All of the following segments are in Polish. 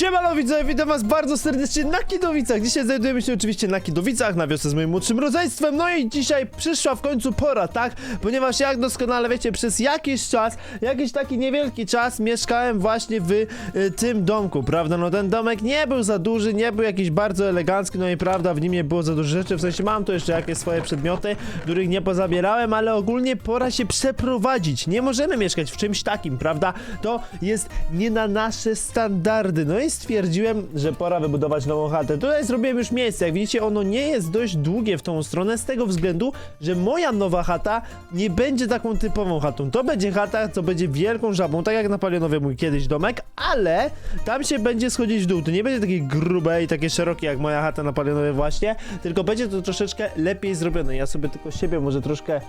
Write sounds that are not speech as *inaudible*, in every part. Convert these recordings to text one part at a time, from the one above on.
Siemano widzowie, witam was bardzo serdecznie na Kidowicach. Dzisiaj znajdujemy się oczywiście na Kidowicach, na wiosce z moim młodszym rodzeństwem. No i dzisiaj przyszła w końcu pora, tak? Ponieważ jak doskonale wiecie, przez jakiś czas, jakiś taki niewielki czas mieszkałem właśnie w y, tym domku, prawda? No ten domek nie był za duży, nie był jakiś bardzo elegancki, no i prawda, w nim nie było za dużo rzeczy, w sensie mam tu jeszcze jakieś swoje przedmioty, których nie pozabierałem, ale ogólnie pora się przeprowadzić. Nie możemy mieszkać w czymś takim, prawda? To jest nie na nasze standardy. No i stwierdziłem, że pora wybudować nową chatę. Tutaj zrobiłem już miejsce. Jak widzicie, ono nie jest dość długie w tą stronę, z tego względu, że moja nowa chata nie będzie taką typową chatą. To będzie chata, co będzie wielką żabą, tak jak na Palionowie mój kiedyś domek, ale tam się będzie schodzić w dół. To nie będzie takie grube i takie szerokie jak moja chata na Palionowie właśnie, tylko będzie to troszeczkę lepiej zrobione. Ja sobie tylko siebie może troszkę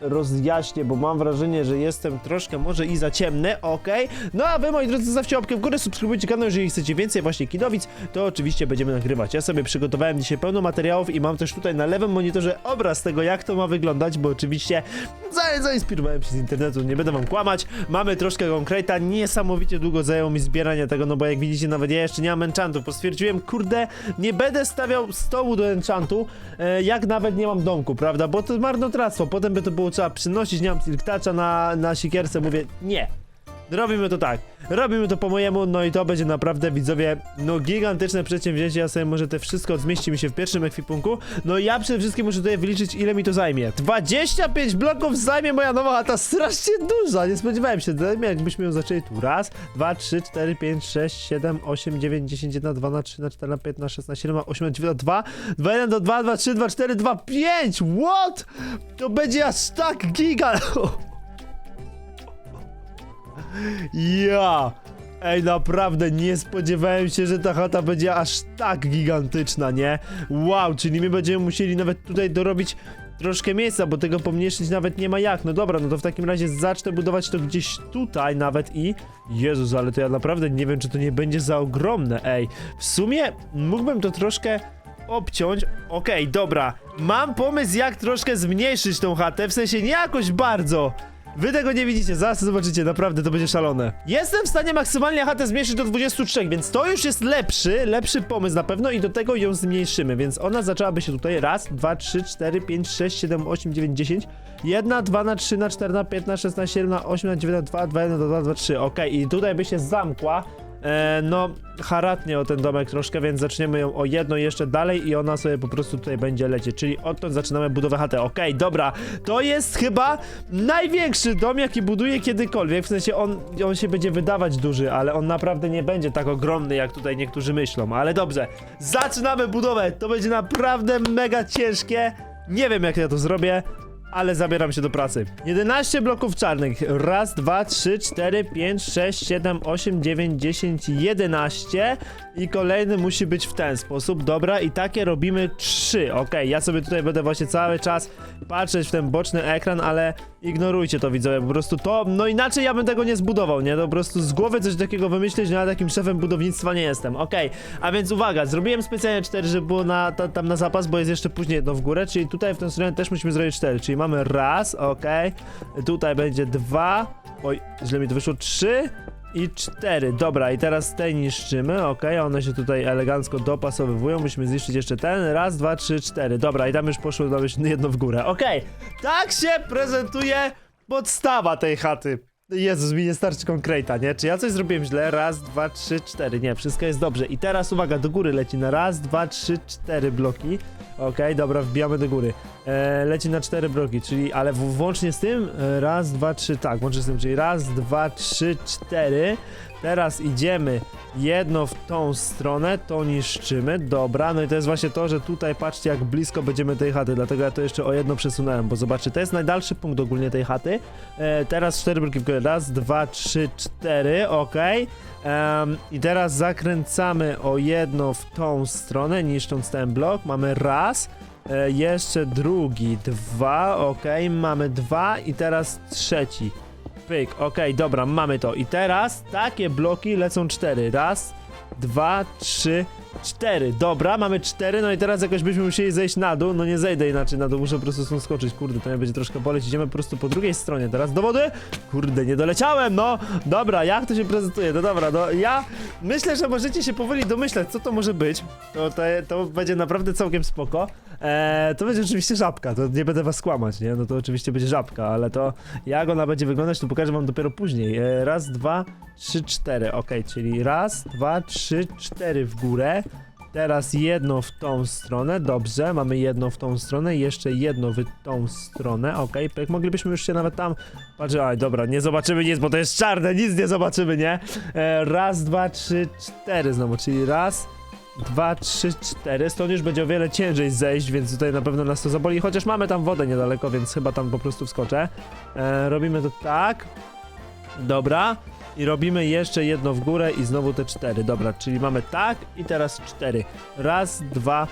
rozjaśnię, bo mam wrażenie, że jestem troszkę może i za ciemny, okej. No a wy, moi drodzy, zostawcie łapkę w górę, subskrybujcie kanał, jeżeli chcecie więcej właśnie kidowic, to oczywiście będziemy nagrywać. Ja sobie przygotowałem dzisiaj pełno materiałów i mam też tutaj na lewym monitorze obraz tego, jak to ma wyglądać, bo oczywiście za- zainspirowałem się z internetu, nie będę wam kłamać. Mamy troszkę konkreta, niesamowicie długo zajęło mi zbieranie tego, no bo jak widzicie, nawet ja jeszcze nie mam enchantów, bo stwierdziłem, kurde, nie będę stawiał stołu do enchantu, e, jak nawet nie mam domku, prawda, bo to marnotrawstwo, potem by to było trzeba przynosić, nie mam silktacza na, na sikierce, mówię, nie. Robimy to tak. Robimy to po mojemu, no i to będzie naprawdę, widzowie, no gigantyczne przedsięwzięcie. Ja sobie może te wszystko zmieści mi się w pierwszym ekwipunku. No i ja przede wszystkim muszę tutaj wyliczyć, ile mi to zajmie. 25 bloków zajmie moja nowa chata, strasznie duża. Nie spodziewałem się, zajmie, jakbyśmy ją zaczęli tu. Raz, dwa, trzy, cztery, pięć, sześć, siedem, osiem, dziewięć, dziesięć, jedna, dwa, na trzy, na cztery, na pięć, na sześć, na siedem, na osiem, na dziewięć, na dwa, dwa, jeden, do dwa, dwa, trzy, dwa, cztery, dwa, pięć. What? To będzie aż tak giga. Ja! Ej, naprawdę nie spodziewałem się, że ta chata będzie aż tak gigantyczna, nie? Wow, czyli my będziemy musieli nawet tutaj dorobić troszkę miejsca, bo tego pomniejszyć nawet nie ma jak. No dobra, no to w takim razie zacznę budować to gdzieś tutaj nawet i... Jezus, ale to ja naprawdę nie wiem, czy to nie będzie za ogromne, ej. W sumie mógłbym to troszkę obciąć. Okej, dobra. Mam pomysł, jak troszkę zmniejszyć tą chatę, w sensie nie jakoś bardzo. Wy tego nie widzicie, zaraz to zobaczycie, naprawdę to będzie szalone. Jestem w stanie maksymalnie chatę zmniejszyć do 23, więc to już jest lepszy, lepszy pomysł na pewno i do tego ją zmniejszymy, więc ona zaczęłaby się tutaj raz, dwa, trzy, cztery, pięć, sześć, siedem, osiem, dziewięć, dziesięć. Jedna, dwa na trzy, na cztery, na pięć, na szesnaście, siedem, na osiem, na dziewięć, na dwa, dwa, jeden, dwa, dwa, trzy, okej, i tutaj by się zamkła. E, no, haratnie o ten domek troszkę, więc zaczniemy ją o jedno jeszcze dalej i ona sobie po prostu tutaj będzie lecieć, czyli odtąd zaczynamy budowę chaty. Okej, dobra, to jest chyba największy dom, jaki buduję kiedykolwiek, w sensie on, on się będzie wydawać duży, ale on naprawdę nie będzie tak ogromny, jak tutaj niektórzy myślą, ale dobrze, zaczynamy budowę, to będzie naprawdę mega ciężkie, nie wiem jak ja to zrobię, ale zabieram się do pracy. 11 bloków czarnych. Raz, dwa, trzy, cztery, pięć, sześć, siedem, osiem, dziewięć, dziesięć, jedenaście. I kolejny musi być w ten sposób. Dobra, i takie robimy trzy. Okej, ja sobie tutaj będę właśnie cały czas patrzeć w ten boczny ekran, ale ignorujcie to widzowie, po prostu to, no inaczej ja bym tego nie zbudował, nie? No po prostu z głowy coś takiego wymyślić, no ja takim szefem budownictwa nie jestem. Okej, a więc uwaga, zrobiłem specjalnie cztery, żeby było na, ta, tam na zapas, bo jest jeszcze później jedno w górę, czyli tutaj w tę stronę też musimy zrobić cztery, czyli mamy raz, okej, tutaj będzie dwa, oj, źle mi to wyszło, trzy i cztery, dobra, i teraz te niszczymy, okej, one się tutaj elegancko dopasowywują, musimy zniszczyć jeszcze ten, raz, dwa, trzy, cztery, dobra, i tam już poszło jeszcze jedno w górę, okej, tak się prezentuje podstawa tej chaty. Jezus, mi nie starczy konkreta, nie? Czy ja coś zrobiłem źle? Raz, dwa, trzy, cztery. Nie, wszystko jest dobrze. I teraz uwaga, do góry leci na raz, dwa, trzy, cztery bloki. Okej, dobra, wbijamy do góry. E, leci na cztery bloki, czyli, ale włącznie z tym, e, raz, dwa, trzy, tak, włącznie z tym, czyli raz, dwa, trzy, cztery. Teraz idziemy jedno w tą stronę, to niszczymy, dobra, no i to jest właśnie to, że tutaj patrzcie jak blisko będziemy tej chaty, dlatego ja to jeszcze o jedno przesunąłem, bo zobaczcie, to jest najdalszy punkt ogólnie tej chaty. E, teraz cztery bloki w górę, raz, dwa, trzy, cztery. Em, I teraz zakręcamy o jedno w tą stronę, niszcząc ten blok, mamy raz, e, jeszcze drugi, dwa, okej, mamy dwa i teraz trzeci. Pyk, okej, dobra, mamy to. I teraz takie bloki lecą cztery. Raz, dwa, trzy, cztery, dobra, mamy cztery, no i teraz jakoś byśmy musieli zejść na dół, no nie zejdę inaczej na dół, muszę po prostu stąd skoczyć, kurde, to mnie będzie troszkę boleć, idziemy po prostu po drugiej stronie teraz. Do wody, kurde, nie doleciałem, no, dobra, jak to się prezentuje, no dobra, no ja myślę, że możecie się powoli domyślać, co to może być, to, to, to będzie naprawdę całkiem spoko, eee, to będzie oczywiście żabka, to nie będę was skłamać, nie, no to oczywiście będzie żabka, ale to jak ona będzie wyglądać, to pokażę wam dopiero później, eee, raz, dwa, trzy, cztery, okej, czyli raz, dwa, trzy, cztery w górę, Teraz jedno w tą stronę, dobrze, mamy jedno w tą stronę, jeszcze jedno w tą stronę, okej, pyk, moglibyśmy już się nawet tam, patrz, aj, dobra, nie zobaczymy nic, bo to jest czarne, nic nie zobaczymy, nie? E, raz, dwa, trzy, cztery znowu, czyli raz, dwa, trzy, cztery, stąd już będzie o wiele ciężej zejść, więc tutaj na pewno nas to zaboli, chociaż mamy tam wodę niedaleko, więc chyba tam po prostu wskoczę. E, robimy to tak, dobra, i robimy jeszcze jedno w górę i znowu te cztery. Dobra, czyli mamy tak i teraz cztery. Raz, dwa,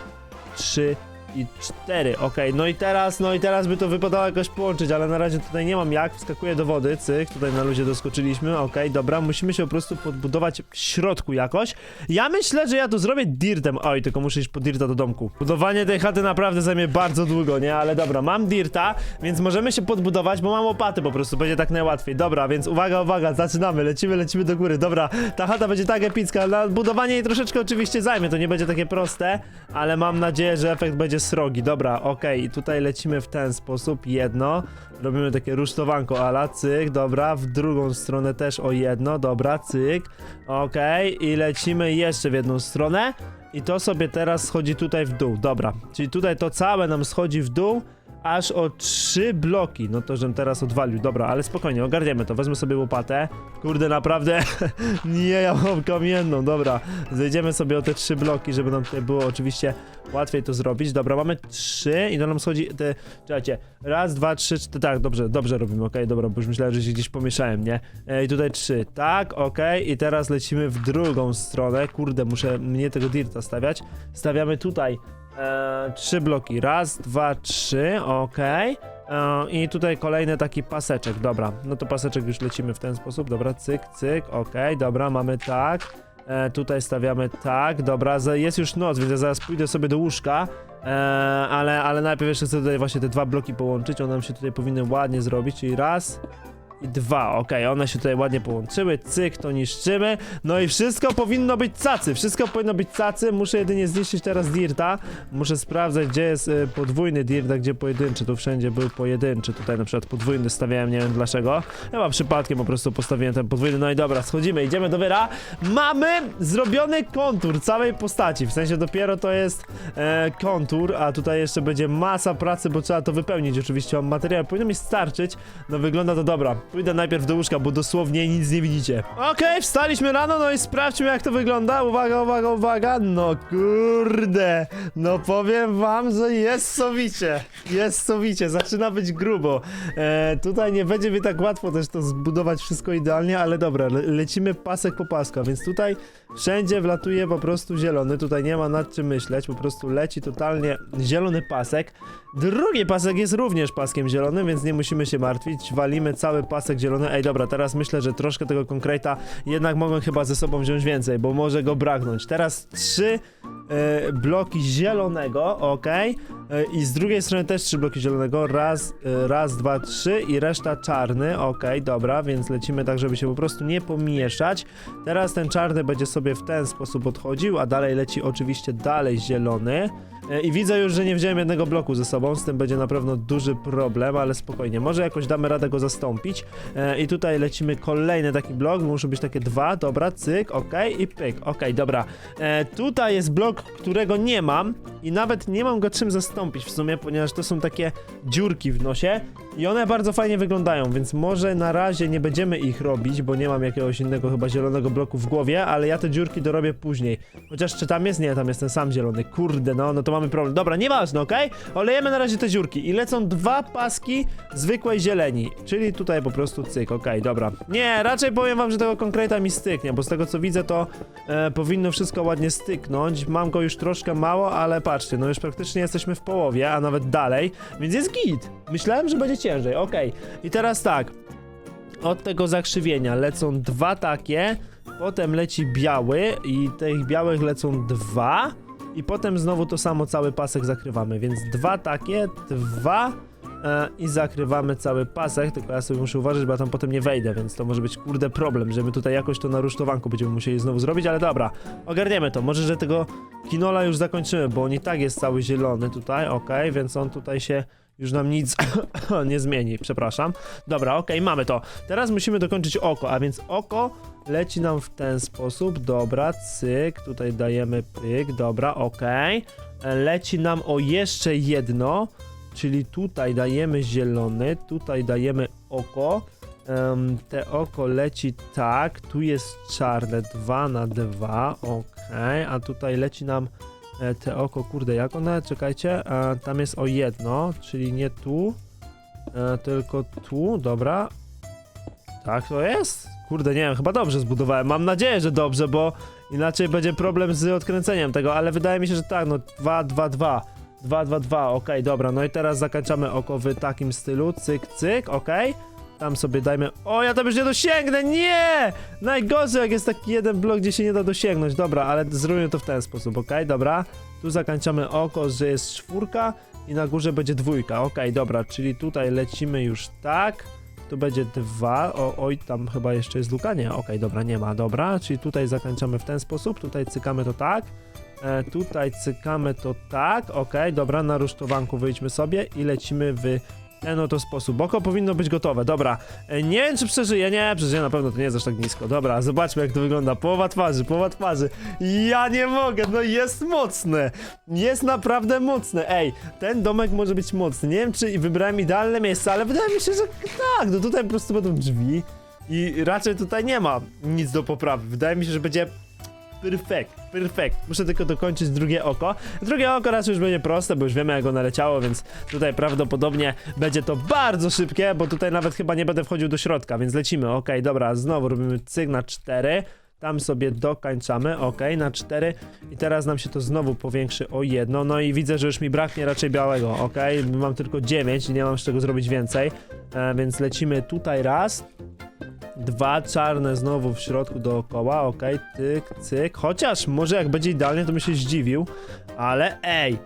trzy i cztery. Okej, no i teraz, no i teraz by to wypadało jakoś połączyć, ale na razie tutaj nie mam jak. Wskakuję do wody, cyk, tutaj na luzie doskoczyliśmy. Okej, dobra, musimy się po prostu podbudować w środku jakoś. Ja myślę, że ja to zrobię dirtem. Oj, tylko muszę iść po dirta do domku. Budowanie tej chaty naprawdę zajmie bardzo długo, nie? Ale dobra, mam dirta, więc możemy się podbudować, bo mam łopaty po prostu, będzie tak najłatwiej. Dobra, więc uwaga, uwaga, zaczynamy, lecimy, lecimy do góry. Dobra, ta chata będzie tak epicka, na budowanie jej troszeczkę oczywiście zajmie, to nie będzie takie proste, ale mam nadzieję, że efekt będzie srogi. Dobra, okej, i tutaj lecimy w ten sposób, jedno, robimy takie rusztowanko ala, cyk, dobra, w drugą stronę też o jedno, dobra, cyk, okej, i lecimy jeszcze w jedną stronę. I to sobie teraz schodzi tutaj w dół, dobra. Czyli tutaj to całe nam schodzi w dół, aż o trzy bloki. No to, żem teraz odwalił, dobra, ale spokojnie, ogarniemy to. Wezmę sobie łopatę. Kurde, naprawdę, *laughs* nie, ja mam kamienną, dobra. Zejdziemy sobie o te trzy bloki, żeby nam tutaj było oczywiście łatwiej to zrobić. Dobra, mamy trzy i to nam schodzi te, czekajcie, raz, dwa, trzy, cztery, tak, dobrze, dobrze robimy, okej, dobra, bo już myślałem, że się gdzieś pomieszałem, nie? E, I tutaj trzy, tak, okej, i teraz lecimy w drugą stronę, kurde, muszę mnie tego dirta stawiać. Stawiamy tutaj e, trzy bloki, raz, dwa, trzy, okej. E, I tutaj kolejny taki paseczek, dobra, no to paseczek już lecimy w ten sposób, dobra, cyk, cyk, okej, dobra, mamy tak. E, tutaj stawiamy tak, dobra, jest już noc, więc ja zaraz pójdę sobie do łóżka, e, ale, ale najpierw jeszcze chcę tutaj właśnie te dwa bloki połączyć, one nam się tutaj powinny ładnie zrobić, czyli raz i dwa, okej, one się tutaj ładnie połączyły, cyk, to niszczymy, no i wszystko powinno być cacy, wszystko powinno być cacy, muszę jedynie zniszczyć teraz dirta, muszę sprawdzać, gdzie jest y, podwójny dirt, a gdzie pojedynczy, tu wszędzie był pojedynczy, tutaj na przykład podwójny stawiałem, nie wiem dlaczego, chyba przypadkiem po prostu postawiłem ten podwójny, no i dobra, schodzimy, idziemy do wyra, mamy zrobiony kontur całej postaci, w sensie dopiero to jest e, kontur, a tutaj jeszcze będzie masa pracy, bo trzeba to wypełnić, oczywiście mam materiał, powinno mi starczyć, no wygląda to dobra, pójdę najpierw do łóżka, bo dosłownie nic nie widzicie. Okej, wstaliśmy rano, no i sprawdźmy jak to wygląda, uwaga, uwaga, uwaga, no kurde, no powiem wam, że jest sowicie, jest sowicie, zaczyna być grubo, e, tutaj nie będzie mi tak łatwo też to zbudować wszystko idealnie, ale dobra, le lecimy pasek po pasku, a więc tutaj wszędzie wlatuje po prostu zielony, tutaj nie ma nad czym myśleć, po prostu leci totalnie zielony pasek, drugi pasek jest również paskiem zielonym, więc nie musimy się martwić, walimy cały pasek zielony, ej dobra, teraz myślę, że troszkę tego konkreta jednak mogę chyba ze sobą wziąć więcej, bo może go braknąć, teraz trzy e, bloki zielonego, ok, i z drugiej strony też trzy bloki zielonego, raz, e, raz, dwa, trzy i reszta czarny, ok, dobra, więc lecimy tak, żeby się po prostu nie pomieszać, teraz ten czarny będzie sobie w ten sposób odchodził, a dalej leci oczywiście dalej zielony, I widzę już, że nie wziąłem jednego bloku ze sobą, z tym będzie na pewno duży problem, ale spokojnie, może jakoś damy radę go zastąpić. E, I tutaj lecimy kolejny taki blok, muszą być takie dwa, dobra, cyk, okej i pyk, okej, dobra. E, tutaj jest blok, którego nie mam i nawet nie mam go czym zastąpić w sumie, ponieważ to są takie dziurki w nosie i one bardzo fajnie wyglądają, więc może na razie nie będziemy ich robić, bo nie mam jakiegoś innego chyba zielonego bloku w głowie, ale ja te dziurki dorobię później. Chociaż czy tam jest? Nie, tam jest ten sam zielony. Kurde, no, no to mamy problem. Dobra, nieważne, okej? Olejemy na razie te dziurki i lecą dwa paski zwykłej zieleni, czyli tutaj po prostu cyk, okej, dobra. Nie, raczej powiem wam, że tego konkreta mi styknie, bo z tego co widzę to e, powinno wszystko ładnie styknąć. Mam go już troszkę mało, ale patrzcie, no już praktycznie jesteśmy w połowie, a nawet dalej, więc jest git. Myślałem, że będzie ciężej, okej. I teraz tak, od tego zakrzywienia lecą dwa takie potem leci biały i tych białych lecą dwa i potem znowu to samo cały pasek zakrywamy, więc dwa takie, dwa e, i zakrywamy cały pasek, tylko ja sobie muszę uważać, bo ja tam potem nie wejdę, więc to może być kurde problem, że my tutaj jakoś to na rusztowanku będziemy musieli znowu zrobić, ale dobra, ogarniemy to, może, że tego kinola już zakończymy, bo on i tak jest cały zielony tutaj, okej, więc on tutaj się już nam nic *coughs* nie zmieni, przepraszam. Dobra, okej, mamy to. Teraz musimy dokończyć oko, a więc oko leci nam w ten sposób. Dobra, cyk, tutaj dajemy pyk, dobra, okej. E, Leci nam o jeszcze jedno, czyli tutaj dajemy zielony, tutaj dajemy oko. Em, te oko leci tak, tu jest czarne 2 na 2, okej, a tutaj leci nam te oko, kurde, jak one, czekajcie, e, tam jest o jedno, czyli nie tu, e, tylko tu, dobra. Tak to jest? Kurde, nie wiem, chyba dobrze zbudowałem, mam nadzieję, że dobrze, bo inaczej będzie problem z odkręceniem tego, ale wydaje mi się, że tak, no 2, 2, 2. 2, 2, 2, okej, dobra, no i teraz zakończamy oko w takim stylu, cyk, cyk, okej. Tam sobie dajmy. O, ja tam już nie dosięgnę! Nie! Najgorzej, jak jest taki jeden blok, gdzie się nie da dosięgnąć. Dobra, ale zrobimy to w ten sposób, ok? Dobra. Tu zakończamy oko, że jest czwórka i na górze będzie dwójka. Ok, dobra, czyli tutaj lecimy już tak. Tu będzie dwa. O, oj, tam chyba jeszcze jest luka. Nie, ok, dobra, nie ma. Dobra, czyli tutaj zakończamy w ten sposób. Tutaj cykamy to tak. E, tutaj cykamy to tak. Ok, dobra, na rusztowanku wyjdźmy sobie i lecimy w ten oto sposób. Oko powinno być gotowe, dobra. E, Nie wiem, czy przeżyję, nie, przeżyję na pewno, to nie jest aż tak nisko. Dobra, zobaczmy, jak to wygląda. Połowa twarzy, połowa twarzy. Ja nie mogę, no jest mocne. Jest naprawdę mocne. Ej, ten domek może być mocny. Nie wiem, czy wybrałem idealne miejsce, ale wydaje mi się, że tak. No tutaj po prostu będą drzwi i raczej tutaj nie ma nic do poprawy. Wydaje mi się, że będzie Perfekt, perfekt. Muszę tylko dokończyć drugie oko. Drugie oko raczej już będzie proste, bo już wiemy jak ono leciało, więc tutaj prawdopodobnie będzie to bardzo szybkie, bo tutaj nawet chyba nie będę wchodził do środka, więc lecimy. Okej, dobra, znowu robimy cyk na 4. Tam sobie dokańczamy, ok, na 4 i teraz nam się to znowu powiększy o jedno, no i widzę, że już mi braknie raczej białego, ok, mam tylko 9 i nie mam z czego zrobić więcej, e, więc lecimy tutaj raz, Dwa czarne znowu w środku dookoła, okej, tyk, cyk. Chociaż może jak będzie idealnie, to bym się zdziwił, ale ej,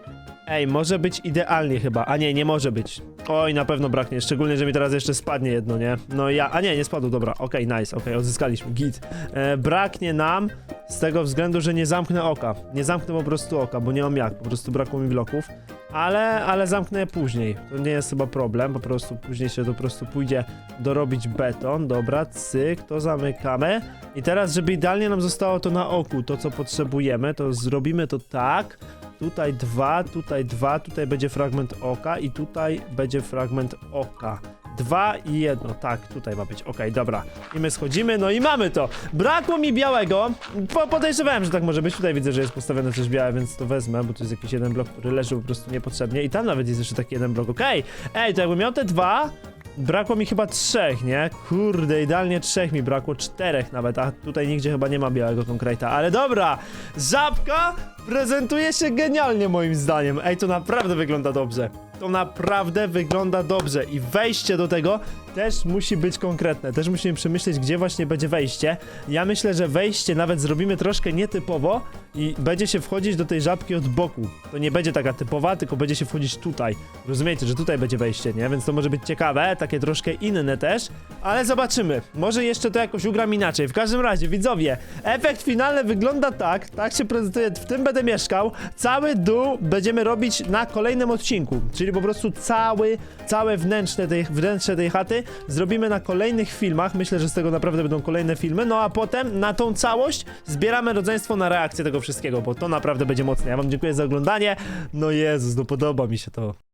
ej, może być idealnie chyba, a nie, nie może być. Oj, na pewno braknie, szczególnie, że mi teraz jeszcze spadnie jedno, nie? No ja, a nie, nie spadło, dobra, okej, nice, okej, odzyskaliśmy, git. E, braknie nam z tego względu, że nie zamknę oka, nie zamknę po prostu oka, bo nie mam jak, po prostu brakło mi bloków. Ale, ale zamknę później. To nie jest chyba problem, po prostu później się to po prostu pójdzie dorobić beton. Dobra, cyk, to zamykamy. I teraz, żeby idealnie nam zostało to na oku, to co potrzebujemy, to zrobimy to tak. Tutaj dwa, tutaj dwa, tutaj będzie fragment oka i tutaj będzie fragment oka. Dwa i jedno, tak, tutaj ma być, okej, dobra. I my schodzimy, no i mamy to. Brakło mi białego, po, podejrzewałem, że tak może być. Tutaj widzę, że jest postawione coś białe, więc to wezmę, bo tu jest jakiś jeden blok, który leży po prostu niepotrzebnie. I tam nawet jest jeszcze taki jeden blok, okej. Ej, to jakbym miał te dwa, brakło mi chyba trzech, nie? Kurde, idealnie trzech mi brakło, czterech nawet, a tutaj nigdzie chyba nie ma białego konkreta. Ale dobra, żabka prezentuje się genialnie moim zdaniem. Ej, to naprawdę wygląda dobrze. To naprawdę wygląda dobrze i wejście do tego też musi być konkretne. Też musimy przemyśleć, gdzie właśnie będzie wejście. Ja myślę, że wejście nawet zrobimy troszkę nietypowo i będzie się wchodzić do tej żabki od boku. To nie będzie taka typowa, tylko będzie się wchodzić tutaj. Rozumiecie, że tutaj będzie wejście, nie? Więc to może być ciekawe, takie troszkę inne też, ale zobaczymy. Może jeszcze to jakoś ugram inaczej. W każdym razie, widzowie, efekt finalny wygląda tak, tak się prezentuje, w tym będę mieszkał. Cały dół będziemy robić na kolejnym odcinku, czyli po prostu cały, całe wnętrze tej, wnętrze tej chaty zrobimy na kolejnych filmach. Myślę, że z tego naprawdę będą kolejne filmy. No a potem na tą całość zbieramy rodzeństwo na reakcję tego wszystkiego, bo to naprawdę będzie mocne. Ja wam dziękuję za oglądanie. No Jezus, no podoba mi się to.